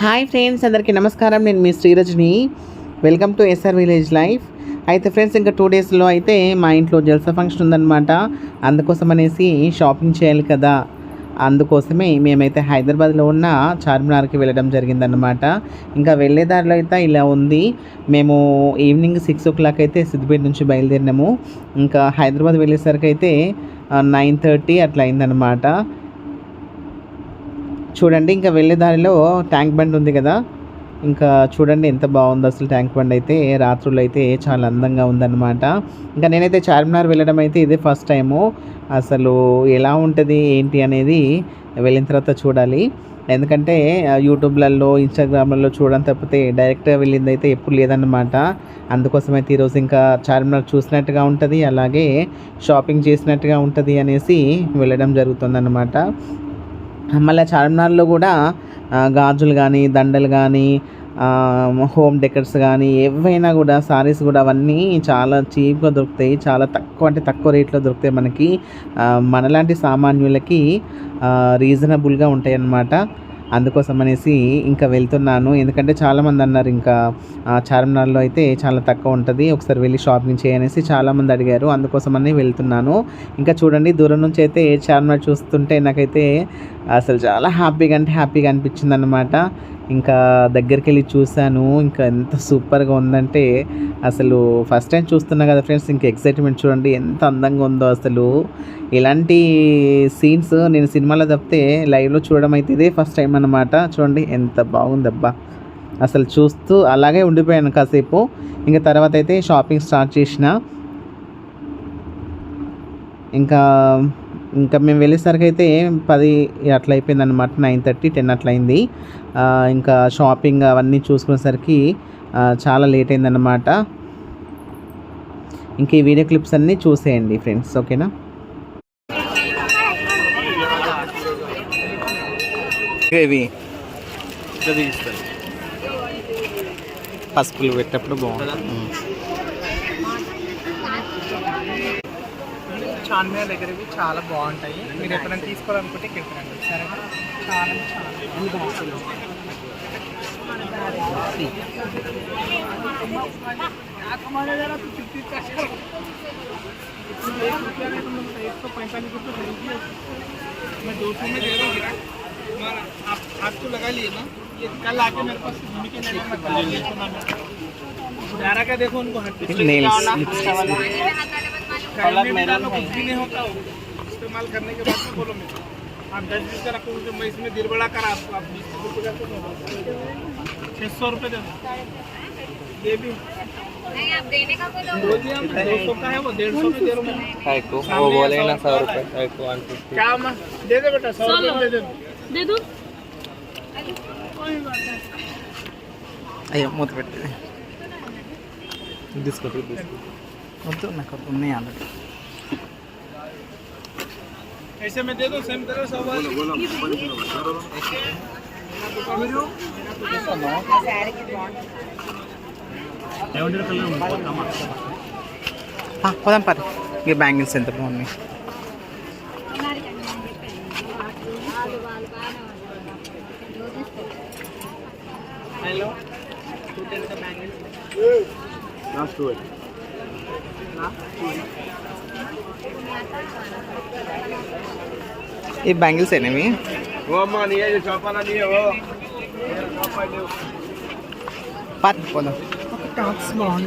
Hi friends అందరికీ నమస్కారం. నేను మీ Srirajani. Welcome to SR village life అయితే ఫ్రెండ్స్ ఇంకా టూ డేస్లో అయితే మా ఇంట్లో జల్సా ఫంక్షన్ ఉందన్నమాట. అందుకోసం అనేసి షాపింగ్ చేయాలి కదా. అందుకోసమే మేమైతే హైదరాబాద్లో ఉన్న చార్మినార్కి వెళ్ళడం జరిగిందనమాట ఇంకా వెళ్ళే దారిలో అయితే ఇలా ఉంది. మేము ఈవినింగ్ సిక్స్ ఓ క్లాక్ అయితే సిద్దిపేట నుంచి బయలుదేరినాము. ఇంకా హైదరాబాద్ వెళ్ళేసరికి అయితే నైన్ థర్టీ అట్లా అయిందనమాట చూడండి ఇంకా వెళ్ళే దారిలో ట్యాంక్ బండ్ ఉంది కదా. ఇంకా చూడండి ఎంత బాగుంది అసలు ట్యాంక్ బండ్ అయితే. రాత్రులు అయితే చాలా అందంగా ఉందన్నమాట. ఇంకా నేనైతే చార్మినార్ వెళ్ళడం అయితే ఇదే ఫస్ట్ టైము. అసలు ఎలా ఉంటుంది ఏంటి అనేది వెళ్ళిన తర్వాత చూడాలి. ఎందుకంటే యూట్యూబ్లలో ఇన్స్టాగ్రామ్లలో చూడడం తప్పితే డైరెక్ట్గా వెళ్ళింది అయితే ఎప్పుడు లేదన్నమాట. అందుకోసమైతే ఈరోజు ఇంకా చార్మినార్ చూసినట్టుగా ఉంటుంది అలాగే షాపింగ్ చేసినట్టుగా ఉంటుంది అనేసి వెళ్ళడం జరుగుతుందన్నమాట. మళ్ళీ చార్మినార్లో కూడా గాజులు కానీ దండలు కానీ హోమ్ డెకర్స్ కానీ ఏవైనా కూడా సారీస్ కూడా అవన్నీ చాలా చీప్గా దొరుకుతాయి. చాలా తక్కువ అంటే తక్కువ రేట్లో దొరుకుతాయి మనకి. మనలాంటి సామాన్యులకి రీజనబుల్గా ఉంటాయి అన్నమాట అందుకోసం అనేసి ఇంకా వెళ్తున్నాను. ఎందుకంటే చాలామంది అన్నారు ఇంకా చార్మినార్లో అయితే చాలా తక్కువ ఉంటుంది. ఒకసారి వెళ్ళి షాపింగ్ చేయనేసి చాలామంది అడిగారు. అందుకోసమని వెళ్తున్నాను. ఇంకా చూడండి దూరం నుంచి అయితే చార్మినార్ చూస్తుంటే నాకైతే అసలు చాలా హ్యాపీగా అంటే హ్యాపీగా అనిపించింది అనమాట ఇంకా దగ్గరికి వెళ్ళి చూశాను. ఇంకా ఎంత సూపర్గా ఉందంటే అసలు ఫస్ట్ టైం చూస్తున్నా కదా ఫ్రెండ్స్ ఇంకా ఎక్సైట్మెంట్ చూడండి ఎంత అందంగా ఉందో అసలు. ఇలాంటి సీన్స్ నేను సినిమాలో తప్పితే లైవ్లో చూడడం అయితే ఇదే ఫస్ట్ టైం అనమాట చూడండి ఎంత బాగుందబ్బా. అసలు చూస్తూ అలాగే ఉండిపోయాను కాసేపు. ఇంకా తర్వాత అయితే షాపింగ్ స్టార్ట్ చేసిన. ఇంకా ఇంకా మేము వెళ్ళేసరికి అయితే పది అట్లా అయిపోయింది అనమాట నైన్ థర్టీ టెన్ అట్లా అయింది. ఇంకా షాపింగ్ అవన్నీ చూసుకునేసరికి చాలా లేట్ అయిందన్నమాట. ఇంక ఈ వీడియో క్లిప్స్ అన్నీ చూసేయండి ఫ్రెండ్స్ ఓకేనా? ఇవి. పసుపులు పెట్టినప్పుడు బాగుంటుంది. చార్మినార్ దగ్గర ఇవి చాలా బాగుంటాయి మీరు ఎప్పుడైనా తీసుకోవాలనుకుంటే ఇక్కడికి రండి సరేనా చాలా చాలా బాగుంటుంది मैं दो सौ में दे रहा हूँ हमारा आप आपको लगा लिए ना ये कल आके मेरे पास घूम के नहीं मैं कल ये सुना मैं डारा का देखो उनको हट अलग सौ है वो वो बोले ना सौ रुपये क्या दे दे दे दो। दो अयो मत बैठते हैं डिस्को डिस्को వద్దు నాకు ఉన్నాయి ఆల్రెడీ ऐसे में दे दो सेम कलर सब वाले పోదాం పరి ఈ బ్యాంగిల్స్ ఎంత బాగున్నాయి ये बैंगल्स है ना वो अम्मा नहीं है जो चौपाला नहीं है वो। पात बोलो। टॉप्स बाउंड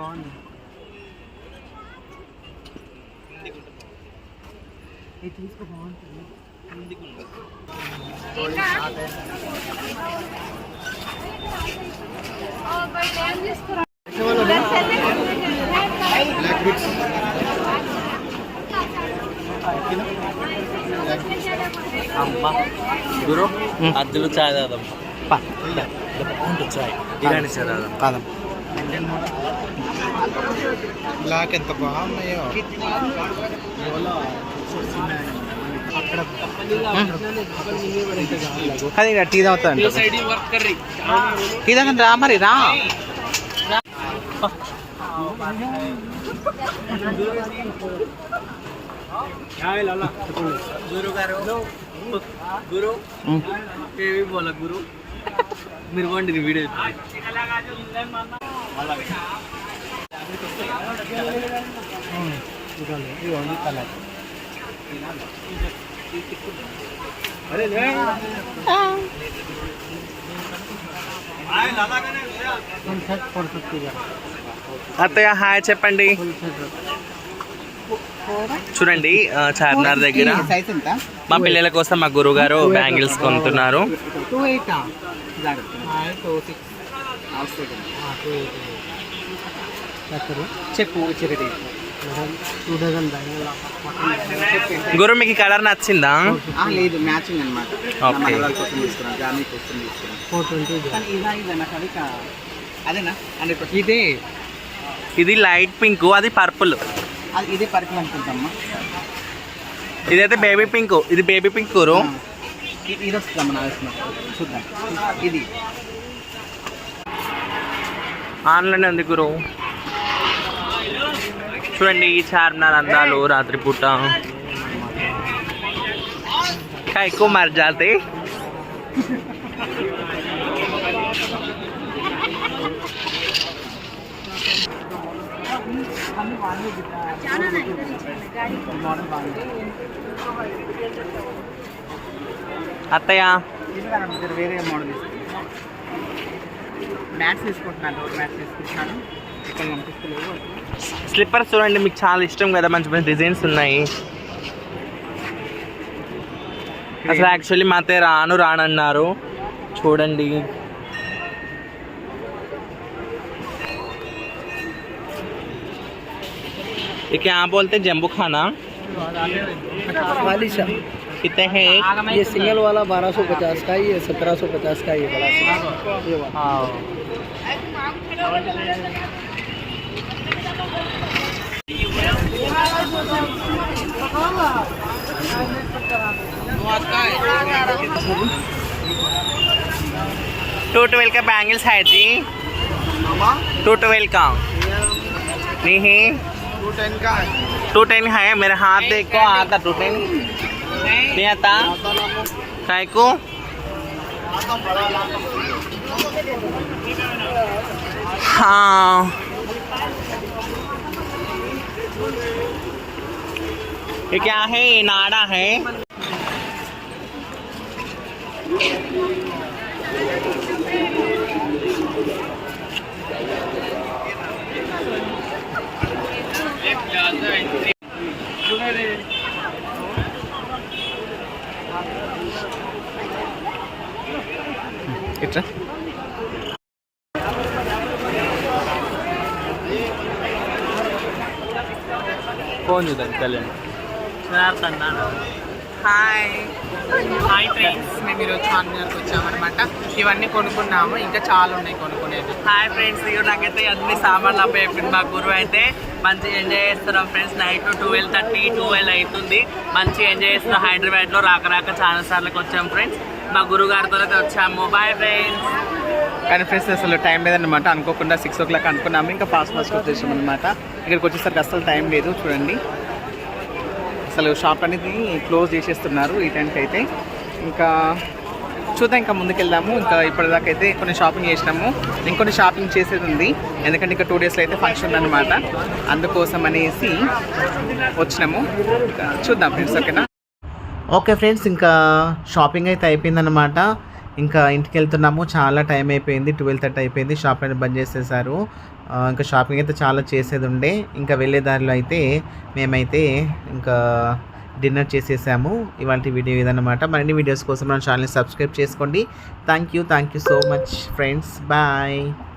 బాగుంది. అమ్మా గురు అద్దెలు చాయ్ తాదాం చాయ్ ఇరానీ చాయ్ తాదాం కాదం బ్లాక్ ఎంత బాగున్నాయో అది టీ తాగుతా టీ తాగండి రా మరి రా గురు గారు గురు ఏమి బోల గురు మీరు వండి వీడియో అత్తయ్య హాయ్ చెప్పండి. చూడండి చార్మినార్ దగ్గర మా పిల్లల కోసం మా గురువు గారు బ్యాంగిల్స్ కొంటున్నారు. Two eight? చెప్పు చిరటి గురు మీకు కలర్ నచ్చిందా? లేదు మ్యాచింగ్ అనమాట అదేనా? ఇదే. ఇది లైట్ పింక్ అది పర్పుల్. అది ఇదే పర్పుల్ అనుకుంటామ్మా. ఇదైతే బేబీ పింక్ ఇది బేబీ పింక్ గురు. ఇది ఇది వస్తుందమ్మా నా చూద్దాం. ఇది. ఆన్లైన్ ఉంది గురు. చూడండి ఈ చార్మినార్ అందాలు రాత్రిపూట కైకు మర్ జాతే? అత్తయ్య? వేరే మోడల్ మ్యాట్స్ తీసుకుంటున్నాను రోడ్ మ్యాట్స్ తీసుకుంటున్నాను ఇక్కడ కనిపిస్తలేవు స్లిప్పర్స్ చూడండి మీకు చాలా ఇష్టం కదా మంచి మంచి డిజైన్స్ ఉన్నాయి అసలు యాక్చువల్లీ మా అత్తయ్య రాను రానన్నారు చూడండి ये क्या बोलते हैं जम्बू खाना वालिशा कितने हैं एक? ये सिंगल वाला बारह सौ पचास का ही है सत्रह सौ पचास का ही है बड़ा ये वाला टू ट्वेल्व का बैंगल्स है जी। टू ट्वेल्व का। नहीं। टू टेन का टू टेन है। मेरे हाथ देखो आता टू टेन नहीं आता। काय को हाँ। ये क्या है? ये नाड़ा है। ఫోన్ చూద్దాం తెలియండి హాయ్ హాయ్ ఫ్రెండ్స్ మేము ఈరోజు చార్మినార్కి వచ్చామన్నమాట. ఇవన్నీ కొనుక్కున్నాము. ఇంకా చాలా ఉన్నాయి కొనుక్కునేది హాయ్ ఫ్రెండ్స్ ఇక నాకైతే అన్ని సామాన్లు అబ్బాయి చెప్పింది మా గురువు అయితే. మంచిగా ఎంజాయ్ చేస్తున్నాం friends night twelve thirty twelve అవుతుంది. మంచిగా ఎంజాయ్ చేస్తున్నాం. హైదరాబాద్లో రాక రాక చాలా సార్లకు వచ్చాం ఫ్రెండ్స్ మా గురువు గారితో అయితే వచ్చాము. బాయ్ ఫ్రెండ్స్ కానీ ఫ్రెండ్స్ అసలు టైం లేదన్నమాట. అనుకోకుండా సిక్స్ ఓ క్లాక్ అనుకున్నాము. ఇంకా ఫాస్ట్ ఫాస్ట్కి వచ్చేసాం అనమాట ఇక్కడికి వచ్చేసరికి అసలు టైం లేదు చూడండి. అసలు షాప్ అనేది క్లోజ్ చేసేస్తున్నారు ఈ టైంకి అయితే. ఇంకా చూద్దాం ఇంకా ముందుకెళ్దాము. ఇంకా ఇప్పటిదాకా అయితే కొన్ని షాపింగ్ చేసినాము. ఇంకొన్ని షాపింగ్ చేసేది ఉంది. ఎందుకంటే ఇంకా టూ డేస్లో అయితే ఫంక్షన్ అనమాట అందుకోసం అనేసి వచ్చినాము. చూద్దాం ఫ్రెండ్స్ ఓకేనా ఓకే ఫ్రెండ్స్ ఇంకా షాపింగ్ అయితే అయిపోయిందనమాట ఇంకా ఇంటికి వెళ్తున్నాము చాలా టైం అయిపోయింది. ట్వెల్వ్ థర్టీ అయిపోయింది. షాప్ అనేది బంద్ చేసేసారు. ఇంకా షాపింగ్ అయితే చాలా చేసేది ఉండే. ఇంకా వెళ్ళే దారిలో అయితే మేమైతే ఇంకా డిన్నర్ చేసేసాము. ఇవాళ వీడియో ఇదన్నమాట. మరిన్ని వీడియోస్ కోసం మన ఛానల్ని సబ్స్క్రైబ్ చేసుకోండి. Thank you. Thank you so much friends. Bye.